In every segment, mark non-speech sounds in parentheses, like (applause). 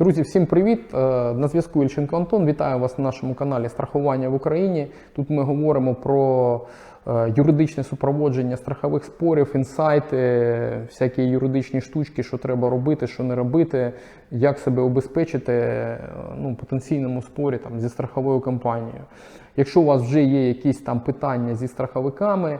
Друзі, всім привіт! Е, На зв'язку Ільченко Антон. Вітаю вас на нашому каналі Страхування в Україні. Тут ми говоримо про е, юридичне супроводження страхових спорів, інсайти, всякі юридичні штучки, що треба робити, що не робити, як себе обезпечити е, ну, потенційному спорі там, зі страховою компанією. Якщо у вас вже є якісь там питання зі страховиками,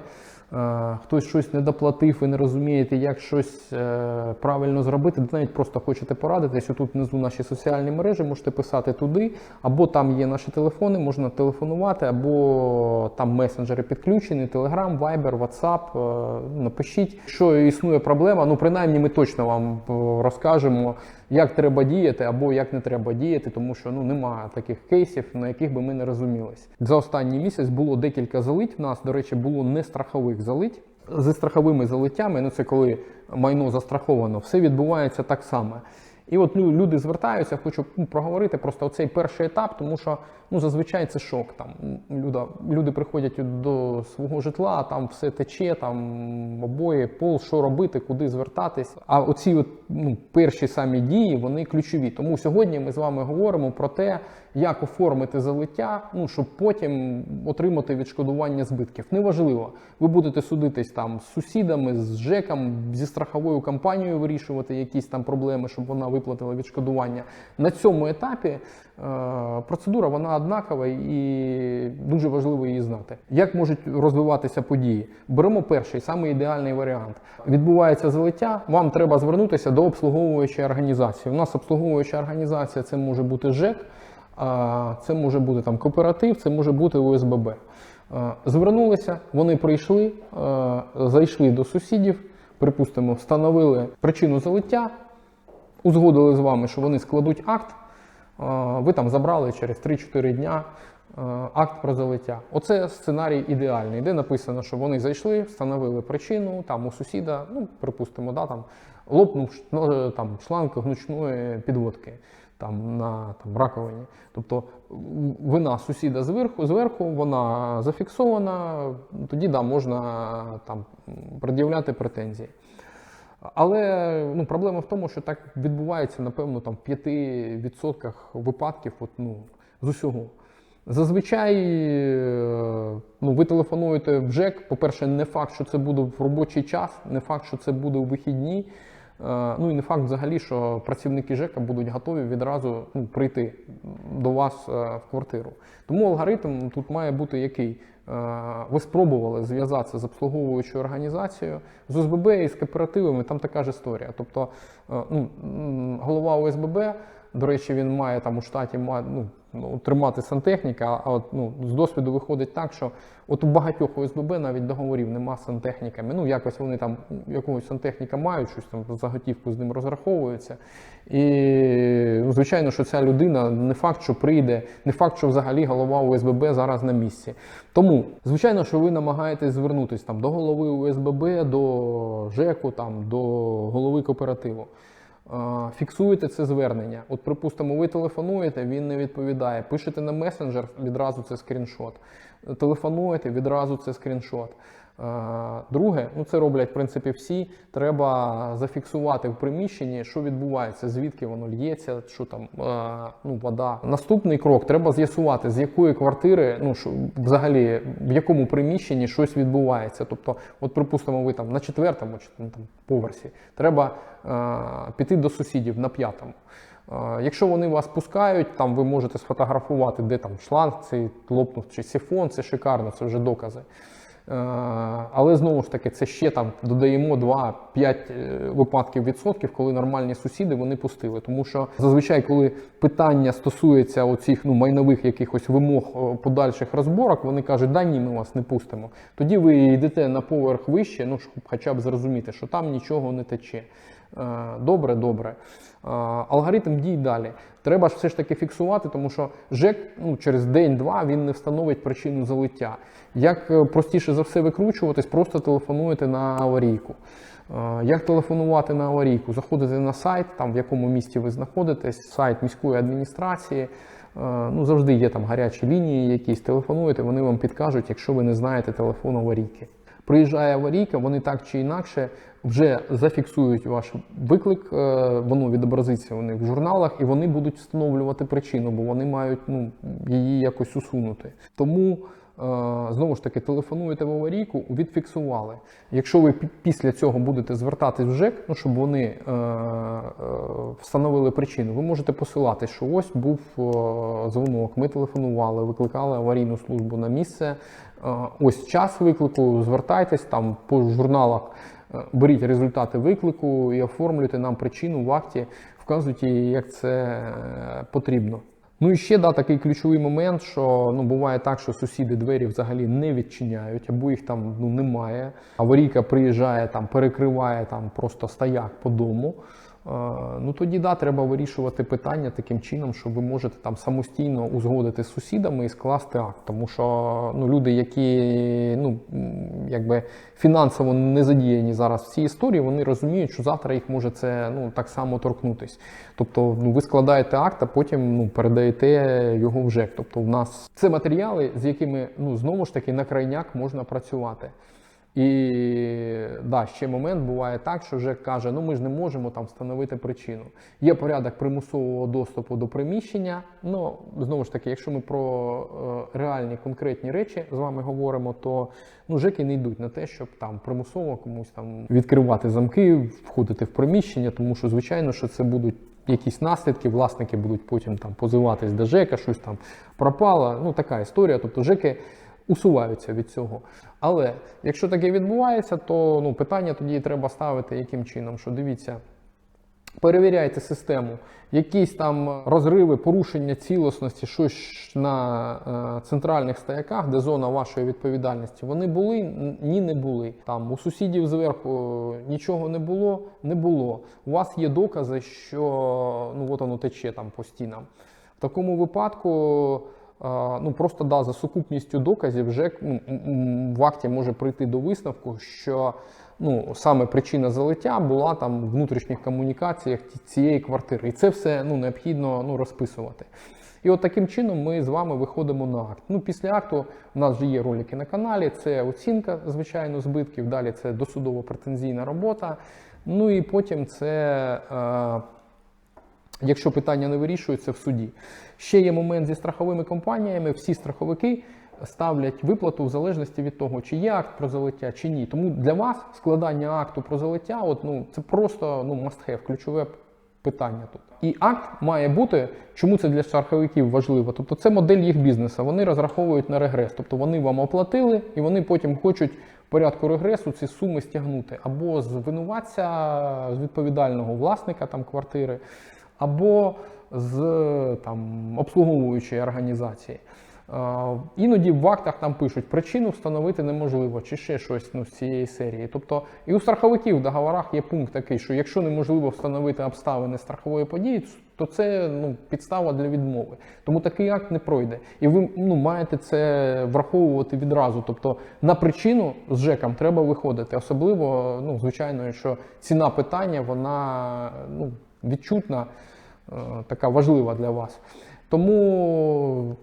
хтось щось не доплатив, ви не розумієте, як щось е, правильно зробити, навіть просто хочете порадитись, тут внизу наші соціальні мережі, можете писати туди, або там є наші телефони, можна телефонувати, або там месенджери підключені, Telegram, Viber, WhatsApp. е, Напишіть, що існує проблема. Ну, принаймні, ми точно вам е, розкажемо, як треба діяти або як не треба діяти, тому що ну немає таких кейсів, на яких би ми не розумілись. За останній місяць було декілька залить. В нас, до речі, було не страхових залить. Зі страховими залиттями, ну це коли майно застраховано, все відбувається так само. І от лю- люди звертаються, хочу ну, проговорити просто оцей перший етап, тому що ну зазвичай це шок. Там люда, люди приходять до свого житла, там все тече, там обоє, пол, що робити, куди звертатись. А оці от, ну, перші самі дії вони ключові. Тому сьогодні ми з вами говоримо про те, як оформити залиття, ну щоб потім отримати відшкодування збитків. Неважливо, ви будете судитись там з сусідами, з ЖЕКом, зі страховою компанією вирішувати якісь там проблеми, щоб вона виплатила відшкодування. На цьому етапі е, процедура вона однакова і дуже важливо її знати. Як можуть розвиватися події? Беремо перший, самий ідеальний варіант. Відбувається залиття, вам треба звернутися до обслуговуючої організації. У нас обслуговуюча організація це може бути ЖЕК. Це може бути там кооператив, це може бути ОСББ. Е, Звернулися, вони прийшли, е, зайшли до сусідів, припустимо, встановили причину залиття, узгодили з вами, що вони складуть акт. Ви там забрали через 3-4 дня акт про залиття. Оце сценарій ідеальний, де написано, що вони зайшли, встановили причину, там у сусіда, ну, припустимо, да, там, лопнув ш- е, там, шланг гнучної підводки там, на там, раковині. Тобто вина сусіда зверху, зверху, вона зафіксована, тоді да, можна там, пред'являти претензії. Але ну, проблема в тому, що так відбувається, напевно, там, в 5% випадків от, ну, з усього. Зазвичай е, ну, ви телефонуєте в ЖЕК. По-перше, не факт, що це буде в робочий час, не факт, що це буде у вихідні. Е, Ну і не факт взагалі, що працівники ЖЕКа будуть готові відразу ну, прийти до вас е, в квартиру. Тому алгоритм тут має бути який. Е, Ви спробували зв'язатися з обслуговуючою організацією, з ОСББ і з кооперативами, там така ж історія. Тобто е, ну, голова ОСББ, до речі, він має там у штаті ма- ну, ну, тримати сантехніка, а от ну, з досвіду виходить так, що от у багатьох ОСББ навіть договорів нема з сантехніками. Ну, якось вони там якогось сантехніка мають, щось там заготівку з ним розраховуються. І ну, звичайно, що ця людина не факт, що прийде, не факт, що взагалі голова ОСББ зараз на місці. Тому, звичайно, що ви намагаєтесь звернутися там до голови ОСББ, до ЖЕКу, там, до голови кооперативу. Е, Фіксуєте це звернення. От, припустимо, ви телефонуєте, він не відповідає. Пишете на месенджер, відразу це скріншот. Телефонуєте, відразу це скріншот. Е, Друге, ну це роблять в принципі всі. Треба зафіксувати в приміщенні, що відбувається, звідки воно лється, що там е, ну, вода. Наступний крок треба з'ясувати, з якої квартири, ну що взагалі в якому приміщенні щось відбувається. Тобто, от припустимо, ви там на четвертому чи там, там поверсі, треба е, піти до сусідів на п'ятому. Е, Якщо вони вас пускають, там ви можете сфотографувати, де там шланг цей лопнув чи сифон, це шикарно, це вже докази. Е, Але знову ж таки, це ще там додаємо 2-5 е, випадків відсотків, коли нормальні сусіди вони пустили. Тому що зазвичай, коли питання стосується оцих ну, майнових якихось вимог е, подальших розборок, вони кажуть, да ні, ми вас не пустимо. Тоді ви йдете на поверх вище, ну щоб хоча б зрозуміти, що там нічого не тече. Е, Добре, добре. Е, Алгоритм дій далі. Треба ж все ж таки фіксувати, тому що ЖЕК ну, через день-два він не встановить причину залиття. Як е, простіше за все викручуватись, просто телефонуєте на аварійку. Як телефонувати на аварійку? Заходите на сайт, там в якому місті ви знаходитесь, сайт міської адміністрації. Ну, завжди є там гарячі лінії якісь, телефонуєте, вони вам підкажуть, якщо ви не знаєте телефон аварійки. приїжджає аварійка, вони так чи інакше вже зафіксують ваш виклик, е, воно відобразиться у них в журналах, і вони будуть встановлювати причину, бо вони мають ну, її якось усунути. Тому. е, Знову ж таки, телефонуєте в аварійку, відфіксували. Якщо ви після цього будете звертатись в ЖЕК, ну щоб вони е, встановили причину, ви можете посилати, що ось був дзвонок, ми телефонували, викликали аварійну службу на місце. Ось час виклику, звертайтесь там по журналах, беріть результати виклику і оформлюйте нам причину в акті, вказуйте, як це е, потрібно. Ну і ще да, такий ключовий момент, що ну буває так, що сусіди двері взагалі не відчиняють, або їх там ну немає. Аварійка приїжджає там, перекриває там просто стояк по дому. Ну тоді да, треба вирішувати питання таким чином, що ви можете там самостійно узгодити з сусідами і скласти акт. Тому що ну, люди, які ну якби фінансово не задіяні зараз в цій історії, вони розуміють, що завтра їх може це ну так само торкнутись. Тобто, ну ви складаєте акт, а потім ну передаєте його в ЖЕК. Тобто, в нас це матеріали, з якими ну знову ж таки на крайняк можна працювати. І да, ще момент буває так, що ЖЕК каже, ну ми ж не можемо там встановити причину. Є порядок примусового доступу до приміщення. Ну знову ж таки, якщо ми про е, реальні конкретні речі з вами говоримо, то ну ЖЕКи не йдуть на те, щоб там примусово комусь там відкривати замки, входити в приміщення, тому що звичайно, що це будуть. Якісь наслідки, власники будуть потім там позиватись до ЖЕКа, щось там пропало. Ну така історія. Тобто ЖЕКи усуваються від цього. Але якщо таке відбувається, то ну, питання тоді треба ставити яким чином, що дивіться. Перевіряйте систему, якісь там розриви, порушення цілісності, щось на е, центральних стояках, де зона вашої відповідальності, вони були? Ні, не були. Там у сусідів зверху нічого не було, не було. У вас є докази, що ну от воно тече там по стінам. В такому випадку. Ну просто да, за сукупністю доказів вже ну, в акті може прийти до висновку, що ну саме причина залиття була там в внутрішніх комунікаціях цієї квартири, і це все ну необхідно ну розписувати. І от таким чином ми з вами виходимо на акт. Ну після акту в нас вже є ролики на каналі. Це оцінка, звичайно, збитків. Далі це досудово претензійна робота. Ну і потім це. Е, якщо питання не вирішується в суді. Ще є момент зі страховими компаніями. Всі страховики ставлять виплату в залежності від того, чи є акт про залиття, чи ні. Тому для вас складання акту про залиття, от, ну, це просто ну, must have, ключове питання тут. І акт має бути, чому це для страховиків важливо? Тобто це модель їх бізнесу. Вони розраховують на регрес. Тобто вони вам оплатили і вони потім хочуть в порядку регресу ці суми стягнути або з з відповідального власника там квартири, або з там обслуговуючої організації. Е, Іноді в актах там пишуть, причину встановити неможливо, чи ще щось ну, з цієї серії. Тобто і у страховиків в договорах є пункт такий, що якщо неможливо встановити обставини страхової події, то це ну, підстава для відмови. Тому такий акт не пройде. І ви ну, маєте це враховувати відразу. Тобто на причину з ЖЕКом треба виходити. Особливо, ну, звичайно, якщо ціна питання, вона ну, відчутна, е, така важлива для вас. Тому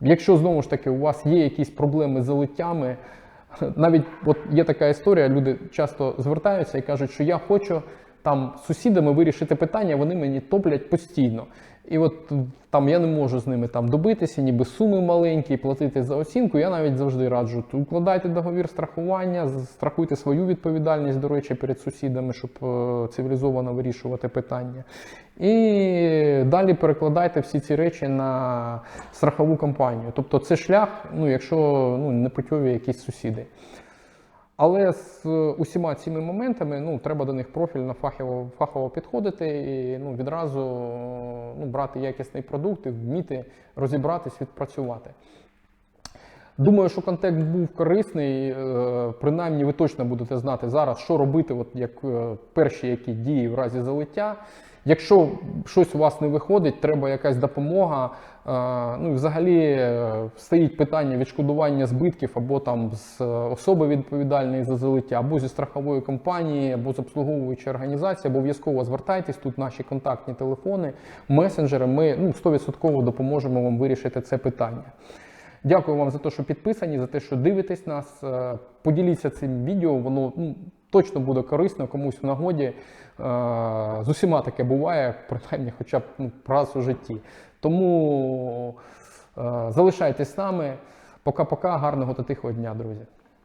Якщо знову ж таки у вас є якісь проблеми з залиттями, (laughs) навіть от є така історія, люди часто звертаються і кажуть, що я хочу там з сусідами вирішити питання, вони мені топлять постійно. І от там я не можу з ними там добитися, ніби суми маленькі, платити за оцінку. Я навіть завжди раджу. Укладайте договір страхування, страхуйте свою відповідальність, до речі, перед сусідами, щоб е, цивілізовано вирішувати питання. І далі перекладайте всі ці речі на страхову компанію. Тобто це шлях, ну якщо ну, непутьові якісь сусіди. Але з е, усіма цими моментами ну, треба до них профільно фахово, фахово підходити і ну, відразу ну, брати якісний продукт і вміти розібратись, відпрацювати. Думаю, що контекст був корисний. е, Принаймні, ви точно будете знати зараз, що робити, от як е, перші які дії в разі залиття. Якщо щось у вас не виходить, треба якась допомога. е, Ну взагалі е, стоїть питання відшкодування збитків або там з е, особи відповідальної за залиття, або зі страхової компанії, або з обслуговуючої організації. Обов'язково звертайтесь тут наші контактні телефони, месенджери. Ми ну 100% допоможемо вам вирішити це питання. Дякую вам за те, що підписані, за те, що дивитесь нас. Поділіться цим відео, воно ну, точно буде корисно комусь в нагоді. Е, З усіма таке буває, принаймні, хоча б ну, раз у житті. Тому е, залишайтесь з нами. Пока-пока, гарного та тихого дня, друзі.